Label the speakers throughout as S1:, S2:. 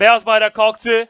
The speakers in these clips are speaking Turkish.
S1: Beyaz bayrak kalktı.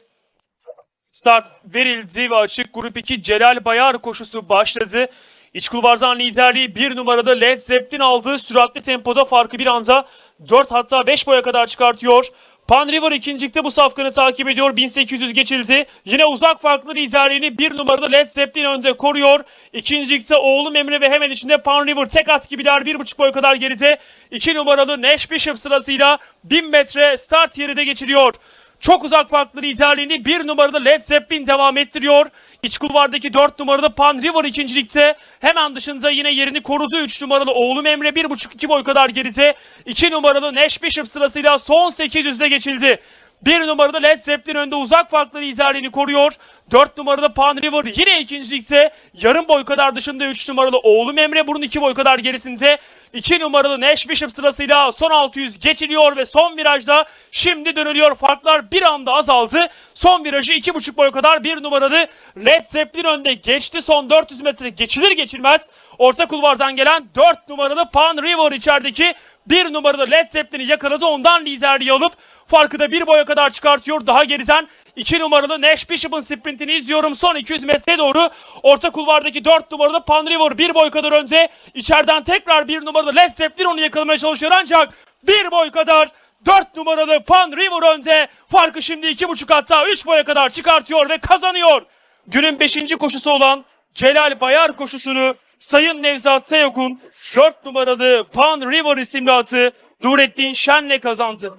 S1: Start verildi ve açık grup 2 Celal Bayar koşusu başladı. İç kulvarzan liderliği bir numarada Led Zeppelin aldı. Süratli tempoda farkı bir anda 4 hatta 5 boya kadar çıkartıyor. Pan River ikincilikte bu safkanı takip ediyor. 1800 geçildi. Yine uzak farklı liderliğini bir numarada Led Zeppelin önde koruyor. İkincilikte oğlum Emre ve hemen içinde Pan River tek at gibiler. Bir buçuk boy kadar geride. 2 numaralı Nash Bishop sırasıyla 1000 metre start yeri de geçiriyor. Çok uzak farklı liderliğini bir numarada Led Zeppelin devam ettiriyor. İç kulvardaki 4 numarada Pan River ikincilikte. Hemen dışında yine yerini korudu 3 numaralı oğlum Emre 1.5-2 boy kadar geride. 2 numaralı Nash Bishop sırasıyla son 800'de geçildi. Bir numarada Led Zeppelin önde uzak farklı liderliğini koruyor. 4 numarada Pan River yine ikincilikte. Yarım boy kadar dışında 3 numaralı oğlum Emre burun 2 boy kadar gerisinde. 2 numaralı Nash Bishop sırasıyla son 600 geçiliyor ve son virajda şimdi dönülüyor. Farklar bir anda azaldı. Son virajı 2,5 boy kadar bir numaralı Led Zeppelin önde geçti. Son 400 metre geçilir geçilmez. Orta kulvardan gelen 4 numaralı Pan River içerideki bir numaralı Led Zeppelin'i yakaladı. Ondan liderliği alıp farkı da bir boya kadar çıkartıyor. Daha geriden 2 numaralı Nash Bishop'ın sprintini izliyorum. Son 200 metreye doğru orta kulvardaki 4 numaralı Pan River bir boy kadar önde. İçeriden tekrar bir numaralı Led Zeppelin onu yakalamaya çalışıyor ancak bir boy kadar 4 numaralı Pan River önde. Farkı şimdi 2,5 hatta 3 boya kadar çıkartıyor ve kazanıyor. Günün 5. koşusu olan Celal Bayar koşusunu Sayın Nevzat Seyok'un 4 numaralı Pan River isimli atı Nurettin Şen'le kazandı.